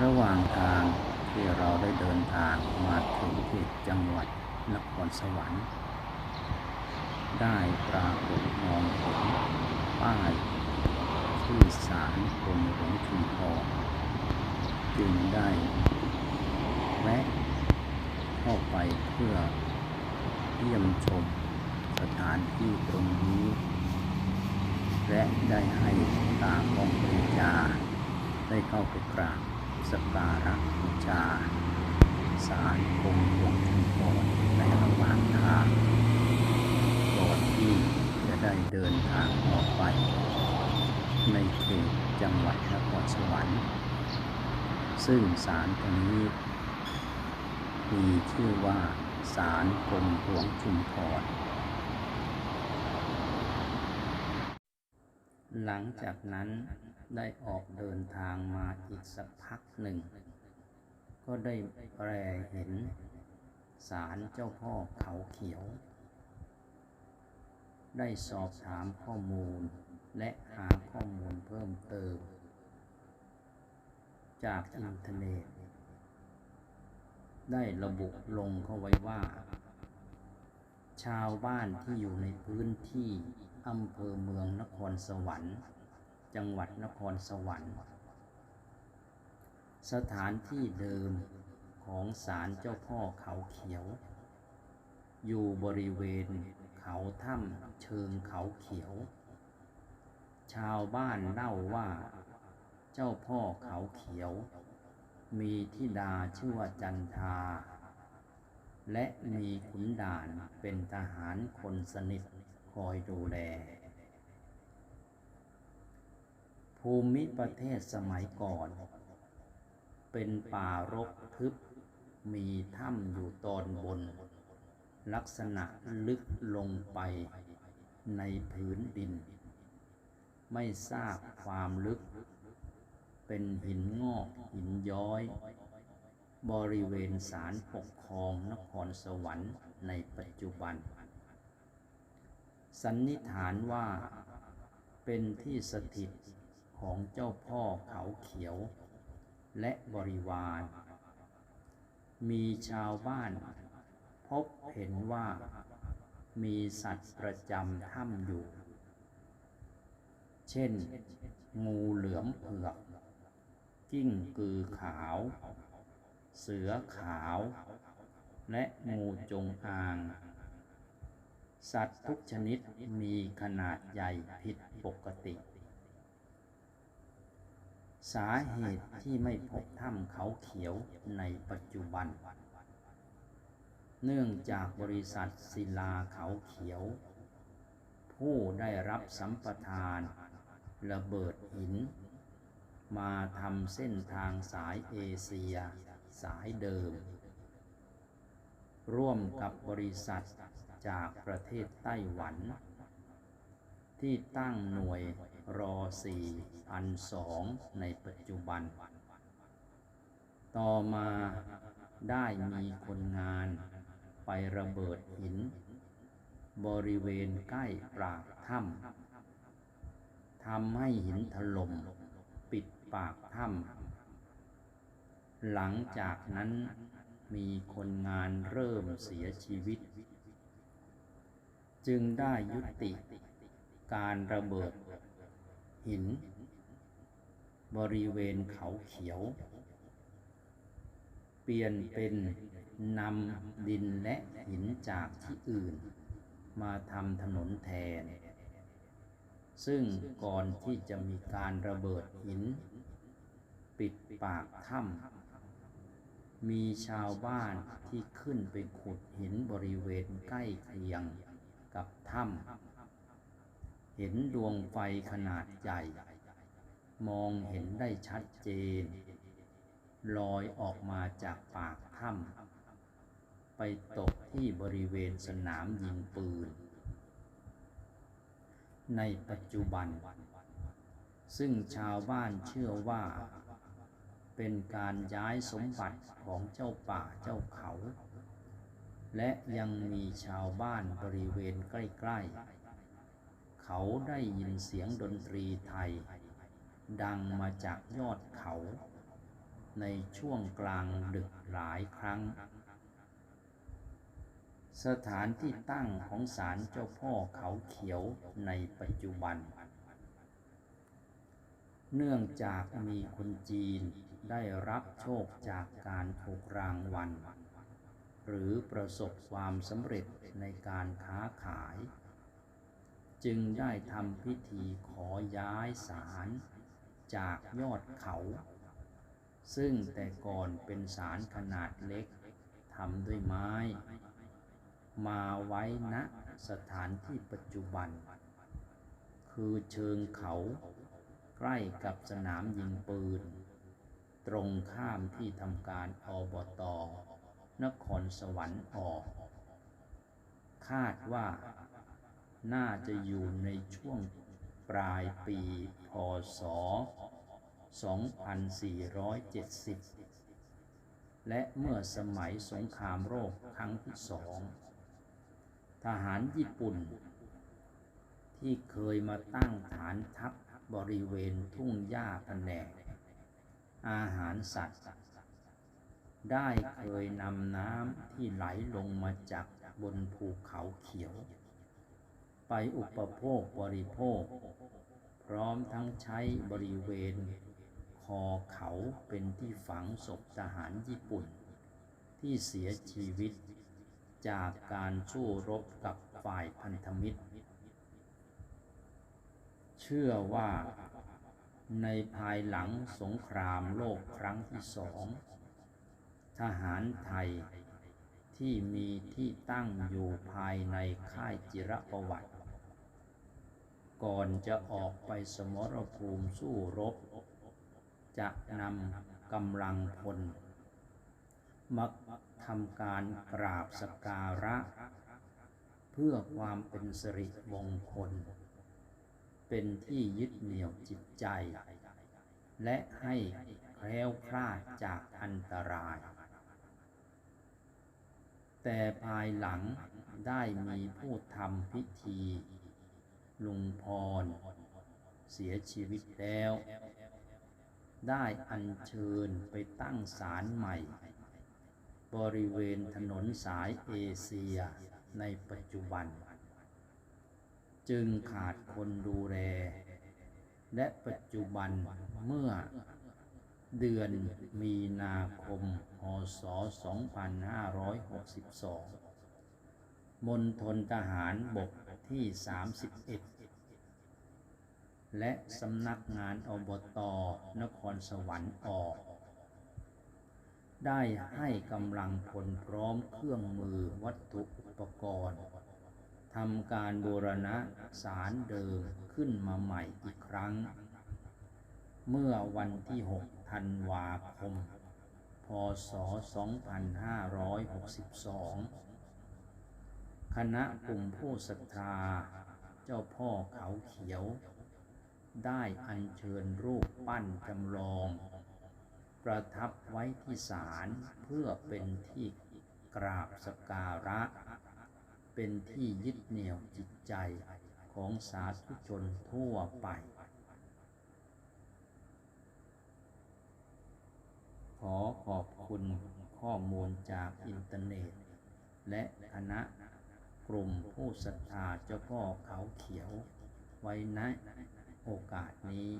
ระหว่างทางที่เราได้เดินทางมาถึงที่จังหวัดนครสวรรค์ ได้ปรากฏมองเห็นป้ายชื่อสารกรมหลวงชุมพรจึงได้แวะเข้าไปเพื่อเยี่ยมชมสถานที่ตรงนี้ และได้ให้ตามองปริยาได้เข้าไปกราบ สการะบูชาสารกรมหลวงชุมพรในระหว่างทางก่อนที่จะได้เดินทางออกไป ในเขตจังหวัดนครสวรรค์ ซึ่งศาลตรงนี้มีชื่อว่าศาลกรมหลวงชุมพร หลังจากนั้นได้ออกเดินทางมาอีกสักพักหนึ่ง ก็ได้แปรเห็นศาลเจ้าพ่อเขาเขียว ได้สอบถามข้อมูลและหาข้อมูลเพิ่มเติม จากอินเทอร์เน็ตได้ระบุลงเข้าไว้ว่า ชาวบ้านที่อยู่ในพื้นที่ อำเภอเมืองนครสวรรค์ จังหวัดนครสวรรค์ สถานที่เดิมของศาลเจ้าพ่อเขาเขียว อยู่บริเวณเขาถ้ำเชิงเขาเขียว ชาวบ้านเล่าว่า เจ้าพ่อเขาเขียว มีธิดาชื่อว่าจันทา และมีขุนด่านเป็นทหารคนสนิท คอยดูแล ภูมิประเทศสมัยก่อน เป็นป่ารกทึบ มีถ้ำอยู่ตอนบน ลักษณะลึกลงไปในพื้นดิน ไม่ทราบความลึก เป็นหินงอกหินย้อย บริเวณศาลปกครองนครสวรรค์ในปัจจุบัน สันนิษฐานว่า เป็นที่สถิตของเจ้าพ่อเขาเขียว และบริวาร มีชาวบ้าน พบเห็นว่า มีสัตว์ประจำถ้ำอยู่ เช่น งูเหลือมเผือก กิ้งกือขาว เสือขาว และงูจงอาง สัตว์ทุกชนิดมีขนาดใหญ่ผิดปกติ สาเหตุที่ไม่พบถ้ำเขาเขียวในปัจจุบัน เนื่องจากบริษัทศิลาเขาเขียว ผู้ได้รับสัมปทานระเบิดหิน มาทำเส้นทางสายเอเชีย สายเดิม ร่วมกับบริษัท จากประเทศไต้หวัน ที่ตั้งหน่วยรอ4,002ในปัจจุบัน ต่อมาได้มีคนงานไประเบิดหิน บริเวณใกล้ปากถ้ำทำให้หินถล่มปิดปากถ้ำหลังจากนั้นมีคนงานเริ่มเสียชีวิต จึงได้ยุติการระเบิดหิน บริเวณเขาเขียว เปลี่ยนเป็นนำดินและหินจากที่อื่น มาทำถนนแทน ซึ่งก่อนที่จะมีการระเบิดหิน ปิดปากถ้ำมีชาวบ้านที่ขึ้นไปขุดหินบริเวณใกล้เคียง กับถ้ำเห็นดวงไฟขนาดใหญ่ มองเห็นได้ชัดเจน ลอยออกมาจากปากถ้ำไปตกที่บริเวณสนามยิงปืน ในปัจจุบัน ซึ่งชาวบ้านเชื่อว่า เป็นการย้ายสมบัติของเจ้าป่าเจ้าเขา และยังมีชาวบ้านบริเวณใกล้ๆ เขาได้ยินเสียงดนตรีไทย ดังมาจากยอดเขา ในช่วงกลางดึกหลายครั้ง สถานที่ตั้งของศาลเจ้าพ่อเขาเขียวในปัจจุบัน เนื่องจากมีคนจีนได้รับโชคจากการถูกรางวัล หรือประสบความสำเร็จในการค้าขาย จึงได้ทำพิธีขอย้ายศาลจากยอดเขา ซึ่งแต่ก่อนเป็นศาลขนาดเล็กทำด้วยไม้ มาไว้ณสถานที่ปัจจุบัน คือเชิงเขาใกล้กับสนามยิงปืน ตรงข้ามที่ทำการอบต นครสวรรค์ออก คาดว่าน่าจะอยู่ในช่วงปลายปีพศ 2470 และเมื่อสมัยสงครามโลกครั้งที่สอง ทหารญี่ปุ่น ที่เคยมาตั้งฐานทัพบริเวณทุ่งหญ้าแผนกอาหารสัตว์ ได้เคยนำน้ำที่ไหลลงมาจากบนภูเขาเขียว ไปอุปโภคบริโภค พร้อมทั้งใช้บริเวณ คอเขาเป็นที่ฝังศพทหารญี่ปุ่น ที่เสียชีวิตจากการสู้รบกับฝ่ายพันธมิตร เชื่อว่าในภายหลังสงครามโลกครั้งที่สอง ทหารไทย ที่มีที่ตั้งอยู่ภายในค่ายจิรประวัติ ก่อนจะออกไปสมรภูมิสู้รบ จะนำกำลังพลมาทำการกราบสกการะ เพื่อความเป็นสิริมงคล เป็นที่ยึดเหนี่ยวจิตใจ และให้แคล้วคลาดจากอันตราย แต่ภายหลังได้มีผู้ทำพิธี ลุงพร เสียชีวิตแล้ว ได้อัญเชิญไปตั้งศาลใหม่ บริเวณถนนสายเอเชียในปัจจุบัน จึงขาดคนดูแล และปัจจุบันเมื่อ เดือนมีนาคมพศ2562 มณฑลทหารบกที่ 31 และสำนักงานอบตนครสวรรค์ออก ได้ให้กำลังพลพร้อมเครื่องมือวัตถุอุปกรณ์ทำการบูรณะสารเดิมขึ้นมาใหม่อีกครั้ง เมื่อวันที่ 6 ธันวาคม พศ 2562 คณะกลุ่มผู้ศรัทธา เจ้าพ่อเขาเขียว ได้อัญเชิญรูปปั้นจำลอง ประทับไว้ที่ศาลเพื่อเป็นที่กราบสกการะ เป็นที่ยึดเหนี่ยวจิตใจของสาธุชนทั่วไป ขอ ขอบคุณข้อมูลจากอินเทอร์เน็ต และคณะกลุ่มผู้ศรัทธาเจ้าพ่อเขาเขียวไว้ณโอกาสนี้